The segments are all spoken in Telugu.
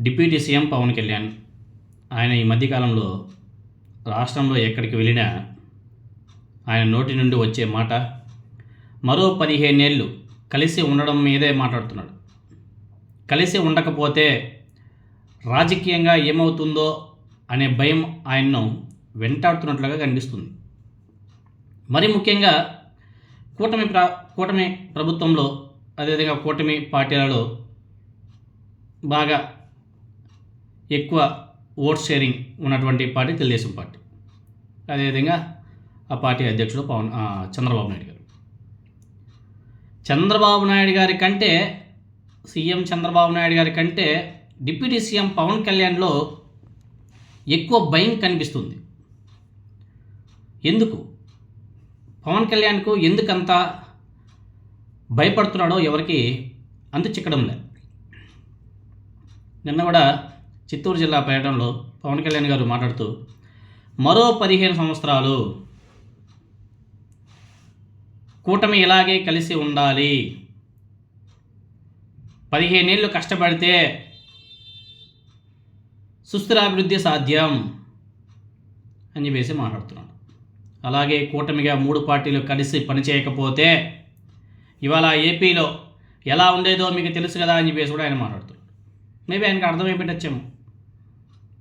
డిప్యూటీ సీఎం పవన్ కళ్యాణ్ ఆయన ఈ మధ్యకాలంలో రాష్ట్రంలో ఎక్కడికి వెళ్ళినా ఆయన నోటి నుండి వచ్చే మాట మరో పదిహేనేళ్ళు కలిసి ఉండడం మీదే మాట్లాడుతున్నాడు. కలిసి ఉండకపోతే రాజకీయంగా ఏమవుతుందో అనే భయం ఆయన్ను వెంటాడుతున్నట్లుగా కనిపిస్తుంది. మరి ముఖ్యంగా కూటమి ప్ర కూటమి ప్రభుత్వంలో అదేవిధంగా కూటమి పార్టీలలో బాగా ఎక్కువ ఓట్ షేరింగ్ ఉన్నటువంటి పార్టీ తెలుగుదేశం పార్టీ. అదేవిధంగా ఆ పార్టీ అధ్యక్షుడు పవన్ చంద్రబాబు నాయుడు గారు. చంద్రబాబు నాయుడు గారి కంటే సీఎం చంద్రబాబు నాయుడు గారి కంటే డిప్యూటీ సీఎం పవన్ కళ్యాణ్లో ఎక్కువ భయం కనిపిస్తుంది. ఎందుకు? పవన్ కళ్యాణ్కు ఎందుకంత భయపడుతున్నాడో ఎవరికి అంతు చిక్కడం లేదు. నిన్న కూడా చిత్తూరు జిల్లా పర్యటనలో పవన్ కళ్యాణ్ గారు మాట్లాడుతూ మరో పదిహేను సంవత్సరాలు కూటమి ఇలాగే కలిసి ఉండాలి. పదిహేనేళ్ళు కష్టపడితే సుస్థిరాభివృద్ధి సాధ్యం అని చెప్పేసి మాట్లాడుతున్నాడు. అలాగే కూటమిగా మూడు పార్టీలు కలిసి పనిచేయకపోతే ఇవాళ ఏపీలో ఎలా ఉండేదో మీకు తెలుసు కదా అని చెప్పేసి కూడా ఆయన మాట్లాడుతున్నాడు. మేబీ ఆయనకు అర్థమైపోయిండొచ్చేమో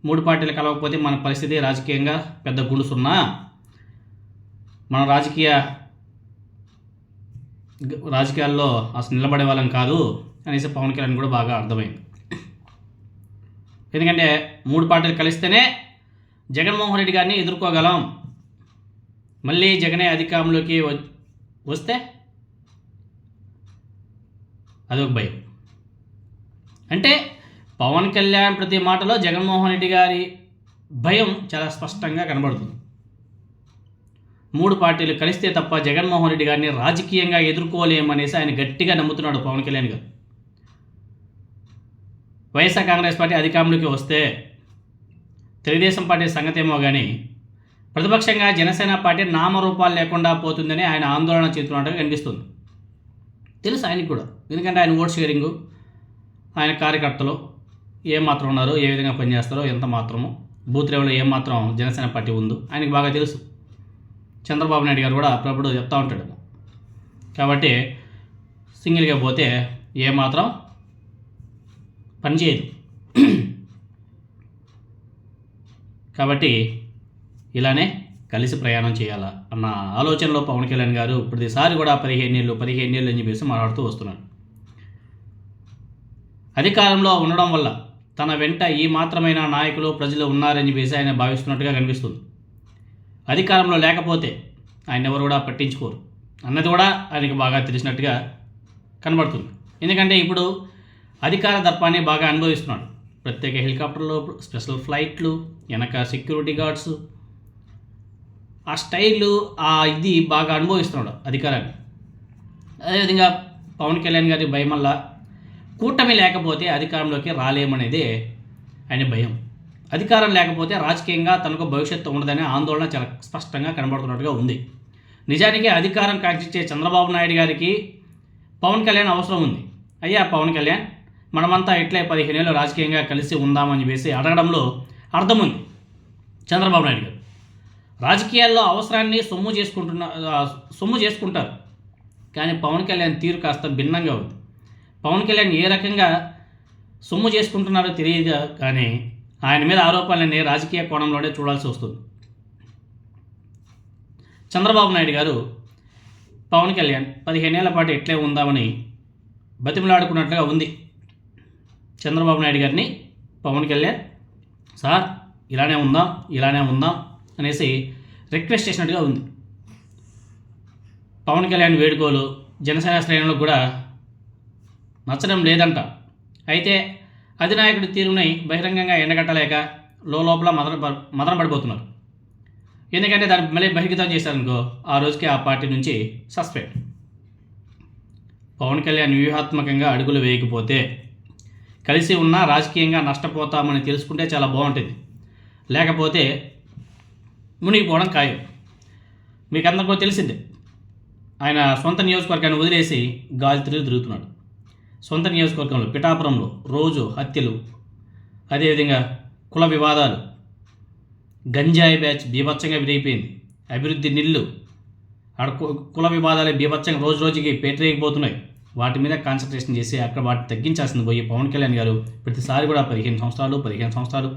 మూడు పార్టీలు కలవకపోతే మన పరిస్థితి రాజకీయంగా పెద్ద గుండుసున్నా. మన రాజకీయ రాజకీయాల్లో అసలు నిలబడే వాళ్ళం కాదు అనేసి పవన్ కళ్యాణ్ కూడా బాగా అర్థమైంది. ఎందుకంటే మూడు పార్టీలు కలిస్తేనే జగన్మోహన్ రెడ్డి గారిని ఎదుర్కోగలం. మళ్ళీ జగనే అధికారంలోకి వ- వస్తే అదొక భయం. అంటే పవన్ కళ్యాణ్ ప్రతి మాటలో జగన్మోహన్ రెడ్డి గారి భయం చాలా స్పష్టంగా కనబడుతుంది. మూడు పార్టీలు కలిస్తే తప్ప జగన్మోహన్ రెడ్డి గారిని రాజకీయంగా ఎదుర్కోలేమనేసి ఆయన గట్టిగా నమ్ముతున్నాడు పవన్ కళ్యాణ్ గారు. వైఎస్ఆర్ కాంగ్రెస్ పార్టీ అధికారంలోకి వస్తే తెలుగుదేశం పార్టీ సంగతేమో కానీ ప్రతిపక్షంగా జనసేన పార్టీ నామరూపాలు లేకుండా పోతుందని ఆయన ఆందోళన చెందుతున్నట్టుగా కనిపిస్తుంది. తెలుసు ఆయనకు కూడా. ఎందుకంటే ఆయన ఓట్ షేరింగు ఆయన కార్యకర్తలు. ఏ మాత్రం ఉన్నారు ఏ విధంగా పనిచేస్తారో ఎంత మాత్రమో. బూత్ లెవెల్లో ఏం మాత్రం జనసేన పార్టీ ఉందో ఆయనకు బాగా తెలుసు. చంద్రబాబు నాయుడు గారు కూడా అప్పుడప్పుడు చెప్తూ ఉంటాడు. కాబట్టి సింగిల్గా పోతే ఏమాత్రం పనిచేయదు కాబట్టి ఇలానే కలిసి ప్రయాణం చేయాలా అన్న ఆలోచనలో పవన్ కళ్యాణ్ గారు ప్రతిసారి కూడా పదిహేను ఏళ్ళు పదిహేను ఏళ్ళు అని చెప్పేసి మాట్లాడుతూ వస్తున్నాడు అధికారంలో ఉండడం వల్ల తన వెంట ఈ మాత్రమైన నాయకులు ప్రజలు ఉన్నారని చెప్పేసి ఆయన భావిస్తున్నట్టుగా కనిపిస్తుంది. అధికారంలో లేకపోతే ఆయన ఎవరు కూడా పట్టించుకోరు. అన్నది కూడా ఆయనకి బాగా తెలిసినట్టుగా కనబడుతుంది. ఎందుకంటే ఇప్పుడు అధికార దర్పాన్ని బాగా అనుభవిస్తున్నాడు. ప్రత్యేక హెలికాప్టర్లు స్పెషల్ ఫ్లైట్లు వెనక సెక్యూరిటీ గార్డ్స్ ఆ స్టైలు ఆ ఇది బాగా అనుభవిస్తున్నాడు అధికారాన్ని. అదేవిధంగా పవన్ కళ్యాణ్ గారి భయం వల్ల కూటమి లేకపోతే అధికారంలోకి రాలేమనేదే ఆయన భయం. అధికారం లేకపోతే రాజకీయంగా తనకు భవిష్యత్తు ఉండదనే ఆందోళన చాలా స్పష్టంగా కనబడుతున్నట్టుగా ఉంది. నిజానికి అధికారం కాంక్షించే చంద్రబాబు నాయుడు గారికి పవన్ కళ్యాణ్ అవసరం ఉంది. అయ్యా పవన్ కళ్యాణ్ మనమంతా ఇట్లే పదిహేనేళ్ళు రాజకీయంగా కలిసి ఉందామని చెప్పేసి అడగడంలో అర్థం ఉంది చంద్రబాబు నాయుడు గారు. రాజకీయాల్లో అవసరాన్ని సొమ్ము చేసుకుంటున్న సొమ్ము చేసుకుంటారు. కానీ పవన్ కళ్యాణ్ తీరు కాస్త భిన్నంగా ఉంది. పవన్ కళ్యాణ్ ఏ రకంగా సొమ్ము చేసుకుంటున్నారో తెలియదు కానీ ఆయన మీద ఆరోపణలన్నీ రాజకీయ కోణంలోనే చూడాల్సి వస్తుంది. చంద్రబాబు నాయుడు గారు పవన్ కళ్యాణ్ పదిహేనేళ్ళ పాటు ఎట్లే ఉందామని బతిమలాడుకున్నట్లుగా ఉంది. చంద్రబాబు నాయుడు గారిని పవన్ కళ్యాణ్ సార్ ఇలానే ఉందాం ఇలానే ఉందాం అనేసి రిక్వెస్ట్ చేసినట్టుగా ఉంది. పవన్ కళ్యాణ్ వేడుకోలు జనసేన శ్రేణులకు కూడా నచ్చడం లేదంట. అయితే అధినాయకుడి తీరుని బహిరంగంగా ఎండగట్టలేక లోపల మదన మదన పడిపోతున్నారు. ఎందుకంటే దాన్ని మళ్ళీ బహిర్గతం చేశారనుకో ఆ రోజుకి ఆ పార్టీ నుంచి సస్పెండ్. పవన్ కళ్యాణ్ వ్యూహాత్మకంగా అడుగులు వేయకపోతే కలిసి ఉన్నా రాజకీయంగా నష్టపోతామని తెలుసుకుంటే చాలా బాగుంటుంది. లేకపోతే మునిగిపోవడం ఖాయం. మీకు అందరికీ తెలిసిందే. ఆయన సొంత నియోజకవర్గాన్ని వదిలేసి గాలి తిరిగి తిరుగుతున్నాడు. సొంత నియోజకవర్గంలో పిఠాపురంలో రోజు హత్యలు అదేవిధంగా కుల వివాదాలు. గంజాయి బ్యాచ్ బీభత్సంగా విరిగిపోయింది. అభివృద్ధి నిల్లు ఆడ కుల వివాదాలు బీభత్సంగా రోజు రోజుకి పేటరేగిపోతున్నాయి. వాటి మీద కాన్సన్ట్రేషన్ చేసి అక్కడ వాటిని తగ్గించాల్సింది పోయి పవన్ కళ్యాణ్ గారు ప్రతిసారి కూడా పదిహేను సంవత్సరాలు పదిహేను సంవత్సరాలు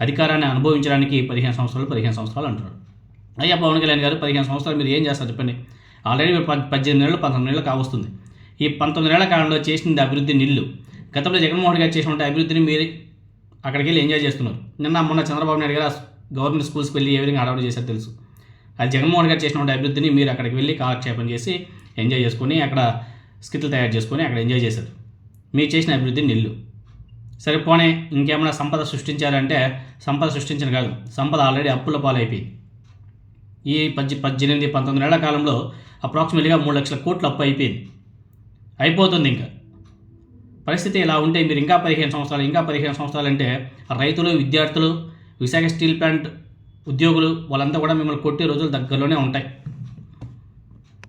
అధికారాన్ని అనుభవించడానికి పదిహేను సంవత్సరాలు పదిహేను సంవత్సరాలు అంటారు అయ్యా పవన్ కళ్యాణ్ గారు పదిహేను సంవత్సరాలు మీరు ఏం చేస్తారు చెప్పండి? ఆల్రెడీ పద్దెనిమిది నెలలు పంతొమ్మిది నెలలు కావస్తుంది. ఈ పంతొమ్మిది కాలంలో చేసింది అభివృద్ధి నిల్లు. గతంలో జగన్మోహన్ గారు చేసిన అభివృద్ధిని మీరు అక్కడికి వెళ్ళి ఎంజాయ్ చేస్తున్నారు. నిన్న మొన్న చంద్రబాబు నాయుడు గారు గవర్నమెంట్ స్కూల్స్కి వెళ్ళి ఏ విధంగా అడవడం చేశారో తెలుసు. అది జగన్మోహన్ గారు చేసిన అభివృద్ధిని మీరు అక్కడికి వెళ్ళి కాలక్షేపం చేసి ఎంజాయ్ చేసుకొని అక్కడ స్కిట్లు తయారు చేసుకొని అక్కడ ఎంజాయ్ చేశారు. మీరు చేసిన అభివృద్ధి నిల్లు. సరిపోనే ఇంకేమైనా సంపద సృష్టించారంటే సంపద సృష్టించిన కాదు. సంపద ఆల్రెడీ అప్పుల పాలైపోయింది. ఈ పద్దె పద్దెనిమిది పంతొమ్మిది నెలల కాలంలో అప్రాక్సిమేట్గా మూడు లక్షల కోట్లు అప్పు అయిపోయింది. అయిపోతుంది ఇంకా. పరిస్థితి ఇలా ఉంటే మీరు ఇంకా పదిహేను సంవత్సరాలు ఇంకా పదిహేను సంవత్సరాలు అంటే రైతులు విద్యార్థులు విశాఖ స్టీల్ ప్లాంట్ ఉద్యోగులు వాళ్ళంతా కూడా మిమ్మల్ని కొట్టే రోజులు దగ్గరలోనే ఉంటాయి.